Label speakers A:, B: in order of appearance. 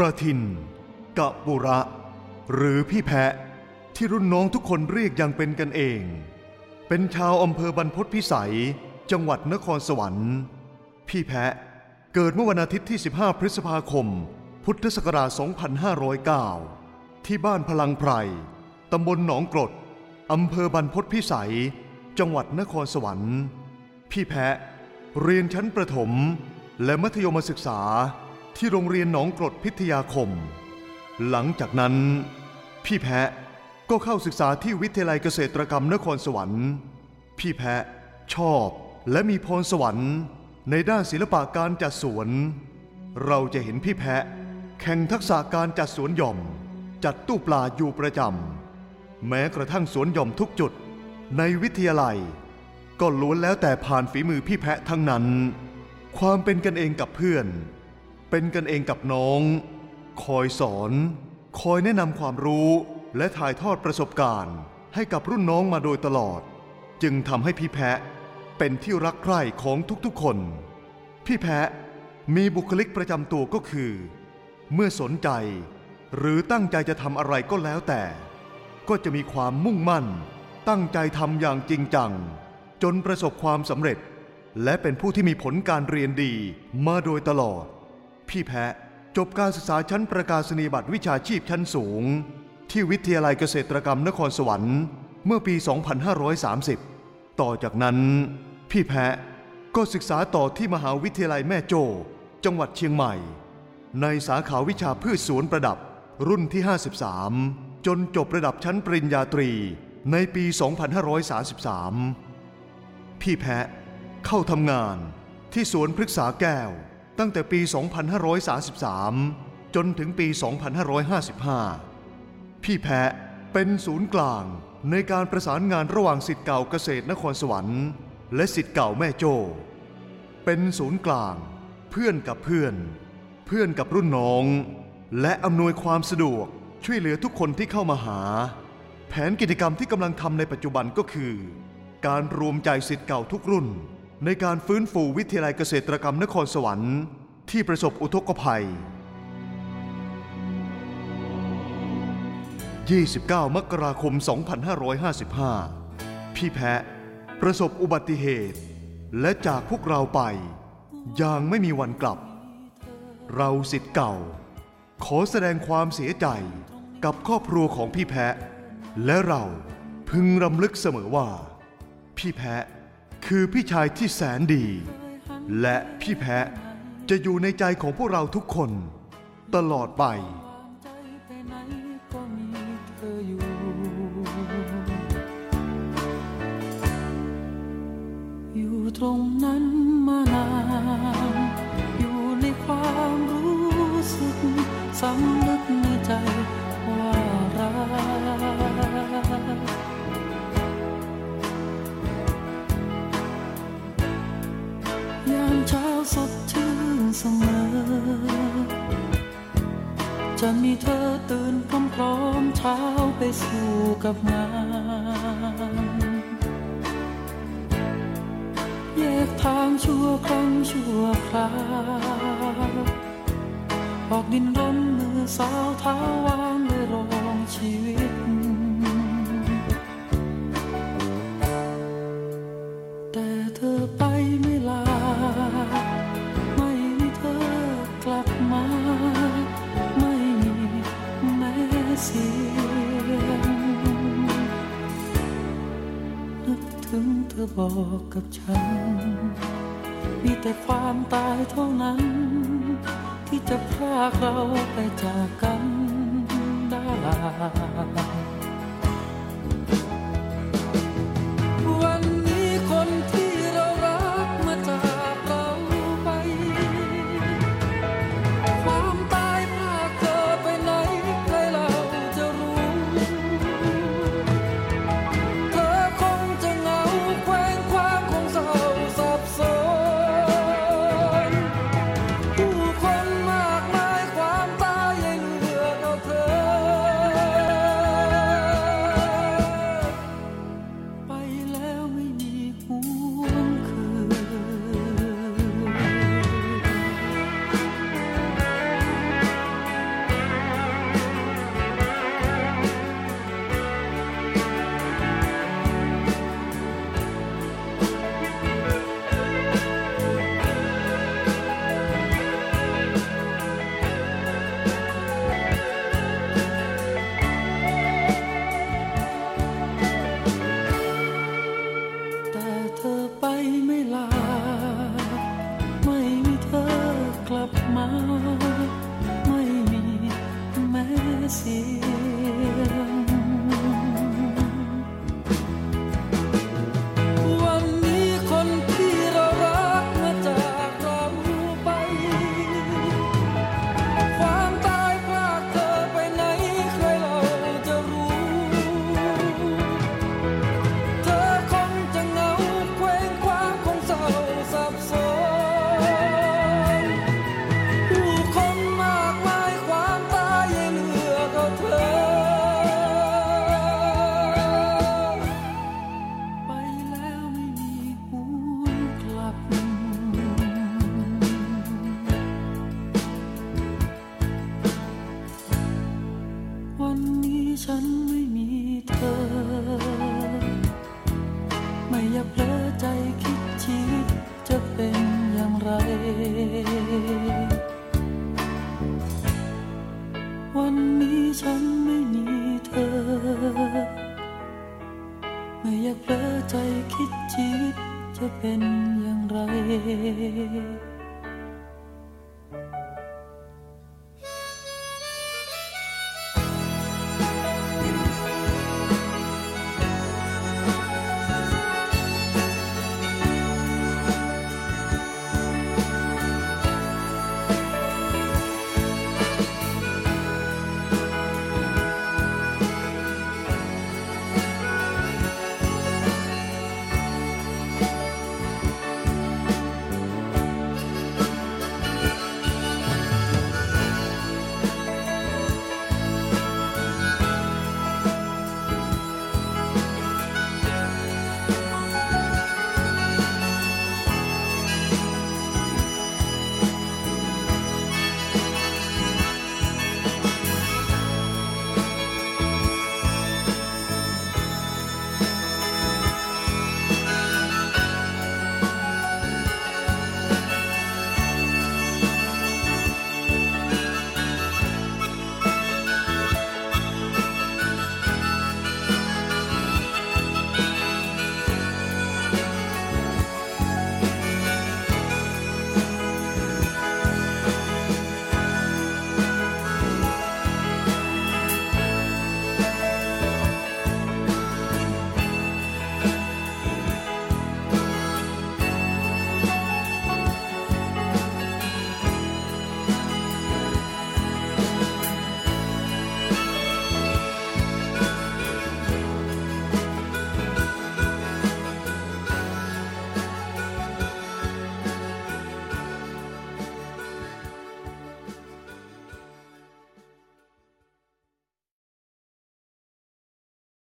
A: ประทินกะปุระ หรือพี่แพะที่รุ่นน้องทุกคนเรียกอย่างเป็นกันเอง เป็นชาวอำเภอบรรพตพิสัย จังหวัดนครสวรรค์ พี่แพะเกิดเมื่อวันอาทิตย์ที่ 15 พฤษภาคม พุทธศักราช 2509 ที่บ้านพลังไพรตำบลหนองกรดอำเภอบรรพตพิสัย จังหวัดนครสวรรค์ พี่แพะเรียนชั้นประถมและมัธยมศึกษา ที่โรงเรียนหนองกรดพิทยาคม หลังจากนั้น พี่แพะก็เข้าศึกษาที่วิทยาลัยเกษตรกรรมนครสวรรค์ พี่แพะชอบและมีพรสวรรค์ในด้านศิลปะการจัดสวน เราจะเห็นพี่แพะ แข่งทักษะการจัดสวนหย่อม จัดตู้ปลาอยู่ประจำแม้กระทั่งสวนหย่อมทุกจุดในวิทยาลัย ก็ล้วนแล้วแต่ผ่านฝีมือพี่แพะทั้งนั้น ความเป็นกันเองกับเพื่อน เป็นกันเองกับน้อง คอยสอน คอยแนะนำความรู้และถ่ายทอดประสบการณ์ให้กับรุ่นน้องมาโดยตลอด จึงทำให้พี่แพะเป็นที่รักใคร่ของทุกๆคน พี่แพะมีบุคลิกประจำตัวก็คือ เมื่อสนใจ หรือตั้งใจจะทำอะไรก็แล้วแต่ ก็จะมีความมุ่งมั่น ตั้งใจทำอย่างจริงจัง จนประสบความสำเร็จ และเป็นผู้ที่มีผลการเรียนดีมาโดยตลอด พี่แพะจบการศึกษาชั้นประกาศนียบัตรวิชาชีพชั้นสูง ที่วิทยาลัยเกษตรกรรมนครสวรรค์ เมื่อปี 2530 ต่อจากนั้น พี่แพะก็ศึกษาต่อที่มหาวิทยาลัยแม่โจ้ จังหวัดเชียงใหม่ ในสาขาวิชาพืชสวนประดับ รุ่นที่ 53 จนจบระดับชั้นปริญญาตรีในปี 2533 พี่แพะเข้าทำงานที่สวนพฤกษาแก้ว ตั้งแต่ปี 2533 จนถึงปี 2555 พี่แพะเป็นศูนย์กลางในการประสานงานระหว่างสิทธิ์เก่าเกษตรนครสวรรค์ และสิทธิ์เก่าแม่โจ้ เป็นศูนย์กลาง เพื่อนกับเพื่อน เพื่อนกับรุ่นน้อง และอำนวยความสะดวกช่วยเหลือทุกคนที่เข้ามาหา แผนกิจกรรมที่กำลังทำในปัจจุบันก็คือ การรวมใจสิทธิ์เก่าทุกรุ่น ในการฟื้นฟูวิทยาลัยเกษตรกรรมนครสวรรค์ที่ประสบอุทกภัย 29 มกราคม 2555 พี่แพะ ประสบอุบัติเหตุ และจากพวกเราไป อย่างไม่มีวันกลับ เราสิทธิ์เก่า ขอแสดงความเสียใจกับครอบครัวของพี่แพะ และเราพึงรำลึกเสมอว่า พี่แพะ คือพี่ชายที่แสนดี และพี่แพะจะอยู่ในใจของพวกเราทุกคน ตลอดไป
B: อยู่อยู่ตรงนั้นมานาน อยู่ในความรู้สึกสำ เธอตื่นพร้อมๆเช้าไปสู่กับงาน แยกทางชั่วครั้งชั่วคราวออกดินรนมือสาวเท้าวางเลยรองชีวิต แต่เธอไปไม่ลา เสียงนึกถึงเธอบอกกับฉัน มีแต่ความตายเท่านั้น ที่จะพรากเราไปจากกันได้ ฉัน